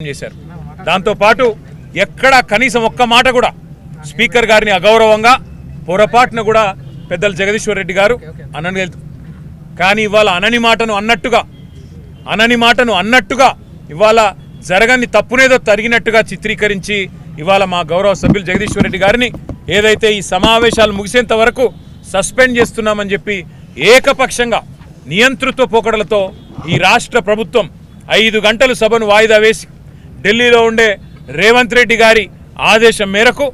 చేశారు. దాంతోపాటు ఎక్కడ కనీసం ఒక్క మాట కూడా స్పీకర్ గారిని అగౌరవంగా పొరపాటున కూడా పెద్దలు జగదీశ్వర్ రెడ్డి గారు అనని కానీ ఇవాళ అనని మాటను అన్నట్టుగా అనని మాటను అన్నట్టుగా ఇవాళ జరగని తప్పునేదో తరిగినట్టుగా చిత్రీకరించి ఇవాళ మా గౌరవ సభ్యులు జగదీశ్వర్ రెడ్డి గారిని ఏదైతే ఈ సమావేశాలు ముగిసేంత వరకు సస్పెండ్ చేస్తున్నామని చెప్పి ఏకపక్షంగా నియంతృత్వ పోకడలతో ఈ రాష్ట్ర ప్రభుత్వం ఐదు గంటలు సభను వాయిదా వేసి ఢిల్లీలో ఉండే రేవంత్ రెడ్డి గారి ఆదేశం మేరకు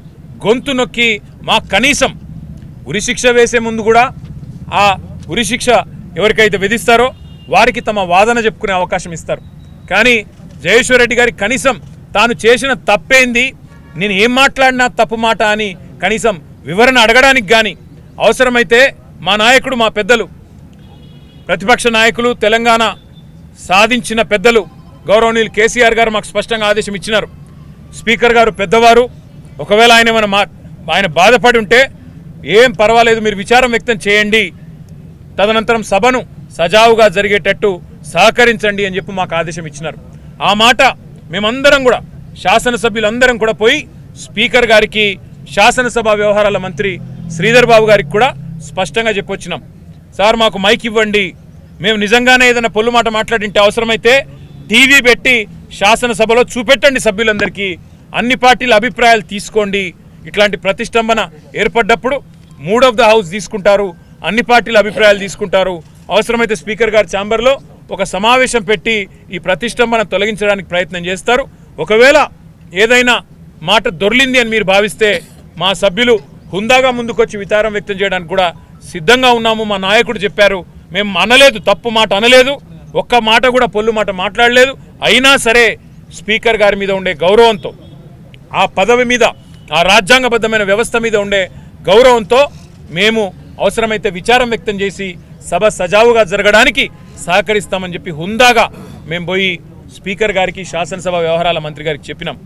గొంతు నొక్కి మా కనీసం ఉరిశిక్ష వేసే ముందు కూడా ఆ ఉరిశిక్ష ఎవరికైతే విధిస్తారో వారికి తమ వాదన చెప్పుకునే అవకాశం ఇస్తారు. కానీ జయేశ్వర్ రెడ్డి గారి కనీసం తాను చేసిన తప్పేంది? నేను ఏం మాట్లాడినా తప్పు మాట అని కనీసం వివరణ అడగడానికి కానీ అవసరమైతే మా నాయకుడు మా పెద్దలు ప్రతిపక్ష నాయకులు తెలంగాణ సాధించిన పెద్దలు గౌరవనీయులు కేసీఆర్ గారు మాకు స్పష్టంగా ఆదేశం ఇచ్చినారు. స్పీకర్ గారు పెద్దవారు ఒకవేళ ఆయన ఏమైనా మా ఆయన బాధపడి ఉంటే ఏం పర్వాలేదు మీరు విచారం వ్యక్తం చేయండి. తదనంతరం సభను సజావుగా జరిగేటట్టు సహకరించండి అని చెప్పి మాకు ఆదేశం ఇచ్చినారు. ఆ మాట మేమందరం కూడా శాసనసభ్యులందరం కూడా పోయి స్పీకర్ గారికి శాసనసభ వ్యవహారాల మంత్రి శ్రీధర్ బాబు గారికి కూడా స్పష్టంగా చెప్పొచ్చినాం. సార్ మాకు మైక్ ఇవ్వండి. మేము నిజంగానే ఏదైనా పొల్లు మాట మాట్లాడింటే అవసరమైతే టీవీ పెట్టి శాసనసభలో చూపెట్టండి సభ్యులందరికీ. అన్ని పార్టీల అభిప్రాయాలు తీసుకోండి. ఇట్లాంటి ప్రతిష్టంభన ఏర్పడ్డప్పుడు మూడ్ ఆఫ్ ద హౌస్ తీసుకుంటారు. అన్ని పార్టీల అభిప్రాయాలు తీసుకుంటారు. అవసరమైతే స్పీకర్ గారి ఛాంబర్లో ఒక సమావేశం పెట్టి ఈ ప్రతిష్టంభన తొలగించడానికి ప్రయత్నం చేస్తారు. ఒకవేళ ఏదైనా మాట దొర్లింది అని మీరు భావిస్తే మా సభ్యులు హుందాగా ముందుకొచ్చి విచారం వ్యక్తం చేయడానికి కూడా సిద్ధంగా ఉన్నాము. మా నాయకుడు చెప్పారు మేము అనలేదు తప్పు మాట అనలేదు. ఒక్క మాట కూడా పొల్లు మాట మాట్లాడలేదు. అయినా సరే స్పీకర్ గారి మీద ఉండే గౌరవంతో ఆ పదవి మీద ఆ రాజ్యాంగబద్ధమైన వ్యవస్థ మీద ఉండే గౌరవంతో మేము అవసరమైతే విచారం వ్యక్తం చేసి సభ సజావుగా జరగడానికి సహకరిస్తామని చెప్పి హుందాగా మేము పోయి స్పీకర్ గారికి శాసనసభ వ్యవహారాల మంత్రి గారికి చెప్పినాం.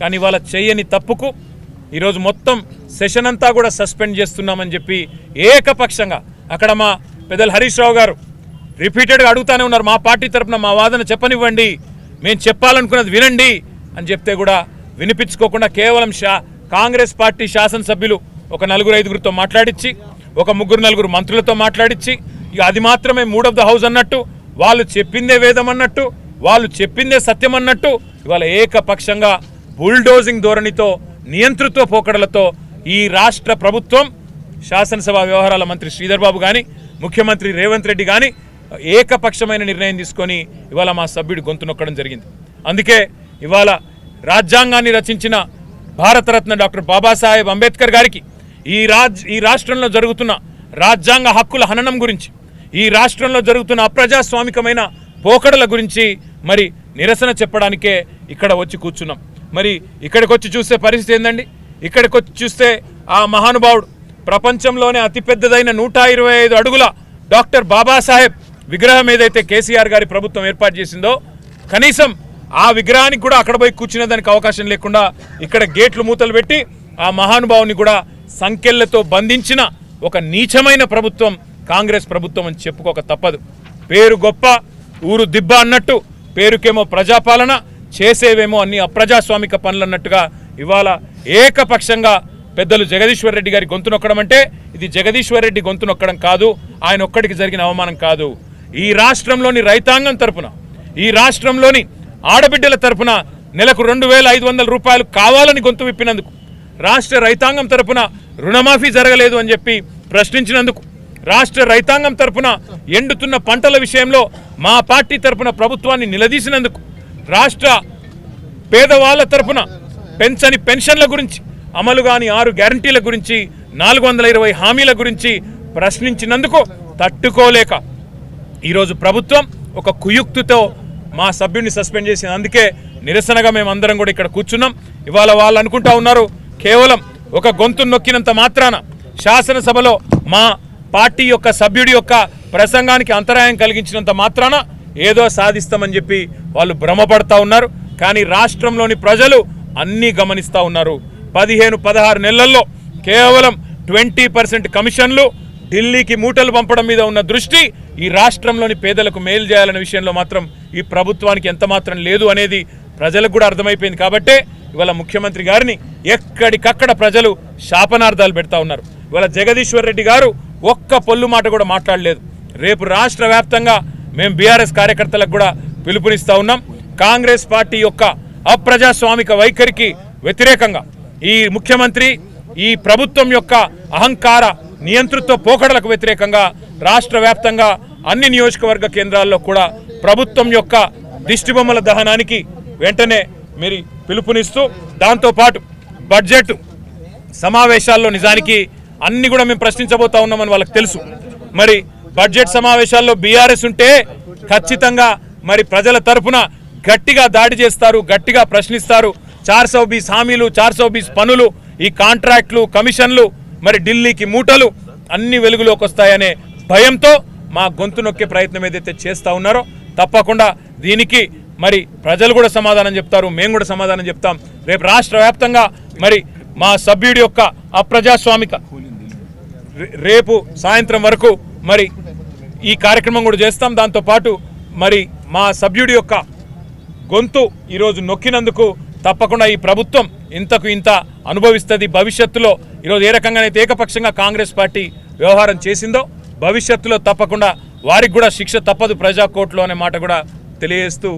కానీ ఇవాళ చేయని తప్పుకు ఈరోజు మొత్తం సెషన్ అంతా కూడా సస్పెండ్ చేస్తున్నామని చెప్పి ఏకపక్షంగా అక్కడ మా పెద్దలు హరీష్ రావు గారు రిపీటెడ్గా అడుగుతానే ఉన్నారు. మా పార్టీ తరపున మా వాదన చెప్పనివ్వండి. మేము చెప్పాలనుకున్నది వినండి అని చెప్తే కూడా వినిపించుకోకుండా కేవలం షా కాంగ్రెస్ పార్టీ శాసనసభ్యులు ఒక నలుగురు ఐదుగురితో మాట్లాడించి ఒక ముగ్గురు నలుగురు మంత్రులతో మాట్లాడించి ఇక అది మాత్రమే మూడ్ ఆఫ్ ద హౌస్ అన్నట్టు వాళ్ళు చెప్పిందే వేదం అన్నట్టు వాళ్ళు చెప్పిందే సత్యం అన్నట్టు ఇవాళ ఏకపక్షంగా బుల్డోజింగ్ ధోరణితో నియంతృత్వ పోకడలతో ఈ రాష్ట్ర ప్రభుత్వం శాసనసభ వ్యవహారాల మంత్రి శ్రీధర్బాబు కానీ ముఖ్యమంత్రి రేవంత్ రెడ్డి కానీ ఏకపక్షమైన నిర్ణయం తీసుకొని ఇవాళ మా సభ్యుడు గొంతు నొక్కడం జరిగింది. అందుకే ఇవాళ రాజ్యాంగాన్ని రచించిన భారతరత్న డాక్టర్ బాబాసాహెబ్ అంబేద్కర్ గారికి ఈ రాజ్ ఈ రాష్ట్రంలో జరుగుతున్న రాజ్యాంగ హక్కుల హననం గురించి ఈ రాష్ట్రంలో జరుగుతున్న అప్రజాస్వామికమైన పోకడల గురించి మరి నిరసన చెప్పడానికే ఇక్కడ వచ్చి కూర్చున్నాం. మరి ఇక్కడికి వచ్చి చూస్తే పరిస్థితి ఏందండి? ఇక్కడికి వచ్చి చూస్తే ఆ మహానుభావుడు ప్రపంచంలోనే అతిపెద్దదైన నూట ఇరవై ఐదు అడుగుల డాక్టర్ బాబాసాహెబ్ విగ్రహం ఏదైతే కేసీఆర్ గారి ప్రభుత్వం ఏర్పాటు చేసిందో కనీసం ఆ విగ్రహానికి కూడా అక్కడ పోయి కూర్చునే దానికి అవకాశం లేకుండా ఇక్కడ గేట్లు మూతలు పెట్టి ఆ మహానుభావుని కూడా సంఖ్యలతో బంధించిన ఒక నీచమైన ప్రభుత్వం కాంగ్రెస్ ప్రభుత్వం అని చెప్పుకోక తప్పదు. పేరు గొప్ప ఊరు దిబ్బ అన్నట్టు పేరుకేమో ప్రజాపాలన చేసేవేమో అన్ని అప్రజాస్వామిక పనులు అన్నట్టుగా ఇవాళ ఏకపక్షంగా పెద్దలు జగదీశ్వర్ రెడ్డి గారి గొంతు నొక్కడం అంటే ఇది జగదీశ్వర్ రెడ్డి గొంతు నొక్కడం కాదు ఆయన ఒక్కడికి జరిగిన అవమానం కాదు. ఈ రాష్ట్రంలోని రైతాంగం తరపున ఈ రాష్ట్రంలోని ఆడబిడ్డల తరపున నెలకు రెండు వేల ఐదు వందల రూపాయలు కావాలని గొంతు విప్పినందుకు రాష్ట్ర రైతాంగం తరపున రుణమాఫీ జరగలేదు అని చెప్పి ప్రశ్నించినందుకు రాష్ట్ర రైతాంగం తరపున ఎండుతున్న పంటల విషయంలో మా పార్టీ తరపున ప్రభుత్వాన్ని నిలదీసినందుకు రాష్ట్ర పేదవాళ్ళ తరపున పెంచని పెన్షన్ల గురించి అమలు కాని ఆరు గ్యారంటీల గురించి నాలుగు వందల ఇరవై హామీల గురించి ప్రశ్నించినందుకు తట్టుకోలేక ఈరోజు ప్రభుత్వం ఒక కుయుక్తితో మా సభ్యుడిని సస్పెండ్ చేసింది. అందుకే నిరసనగా మేము అందరం కూడా ఇక్కడ కూర్చున్నాం. ఇవాళ వాళ్ళు అనుకుంటా ఉన్నారు కేవలం ఒక గొంతు నొక్కినంత మాత్రాన శాసనసభలో మా పార్టీ యొక్క సభ్యుడి యొక్క ప్రసంగానికి అంతరాయం కలిగించినంత మాత్రాన ఏదో సాధిస్తామని చెప్పి వాళ్ళు భ్రమపడతా ఉన్నారు. కానీ రాష్ట్రంలోని ప్రజలు అన్నీ గమనిస్తూ ఉన్నారు. పదిహేను పదహారు నెలల్లో కేవలం ట్వంటీ పర్సెంట్ కమిషన్లు ఢిల్లీకి మూటలు పంపడం మీద ఉన్న దృష్టి ఈ రాష్ట్రంలోని పేదలకు మేలు చేయాలనే విషయంలో మాత్రం ఈ ప్రభుత్వానికి ఎంతమాత్రం లేదు అనేది ప్రజలకు కూడా అర్థమైపోయింది. కాబట్టే ఇవాళ ముఖ్యమంత్రి గారిని ఎక్కడికక్కడ ప్రజలు శాపనార్థాలు పెడతా ఉన్నారు. ఇవాళ జగదీశ్వర్ రెడ్డి గారు ఒక్క పొల్లు మాట కూడా మాట్లాడలేదు. రేపు రాష్ట్ర వ్యాప్తంగా మేము బీఆర్ఎస్ కార్యకర్తలకు కూడా పిలుపునిస్తూ ఉన్నాం. కాంగ్రెస్ పార్టీ యొక్క అప్రజాస్వామిక వైఖరికి వ్యతిరేకంగా ఈ ముఖ్యమంత్రి ఈ ప్రభుత్వం యొక్క అహంకార నియంతృత్వ పోకడలకు వ్యతిరేకంగా రాష్ట్ర వ్యాప్తంగా అన్ని నియోజకవర్గ కేంద్రాల్లో కూడా ప్రభుత్వం యొక్క దిష్టిబొమ్మల దహనానికి వెంటనే మీరు పిలుపునిస్తూ దాంతోపాటు బడ్జెట్ సమావేశాల్లో నిజానికి అన్ని కూడా మేము ప్రశ్నించబోతా ఉన్నామని వాళ్ళకి తెలుసు. మరి బడ్జెట్ సమావేశాల్లో బీఆర్ఎస్ ఉంటే ఖచ్చితంగా మరి ప్రజల తరఫున గట్టిగా దాడి చేస్తారు గట్టిగా ప్రశ్నిస్తారు. చార్ సౌ బీస్ హామీలు చార్ సౌ బీస్ పనులు ఈ కాంట్రాక్ట్లు కమిషన్లు మరి ఢిల్లీకి మూటలు అన్ని వెలుగులోకి వస్తాయనే భయంతో మా గొంతు నొక్కే ప్రయత్నం ఏదైతే చేస్తూ ఉన్నారో తప్పకుండా దీనికి మరి ప్రజలు కూడా సమాధానం చెప్తారు మేము కూడా సమాధానం చెప్తాం. రేపు రాష్ట్ర వ్యాప్తంగా మరి మా సభ్యుడి యొక్క అప్రజాస్వామిక రేపు సాయంత్రం వరకు మరి ఈ కార్యక్రమం కూడా చేస్తాం. దాంతోపాటు మరి మా సభ్యుడి యొక్క గొంతు ఈరోజు నొక్కినందుకు తప్పకుండా ఈ ప్రభుత్వం ఇంతకు ఇంత అనుభవిస్తుంది. భవిష్యత్తులో ఈరోజు ఏ రకంగానైతే ఏకపక్షంగా కాంగ్రెస్ పార్టీ వ్యవహారం చేసిందో భవిష్యత్తులో తప్పకుండా వారికి కూడా శిక్ష తప్పదు ప్రజా కోర్టులో అనే మాట కూడా తెలియజేస్తూ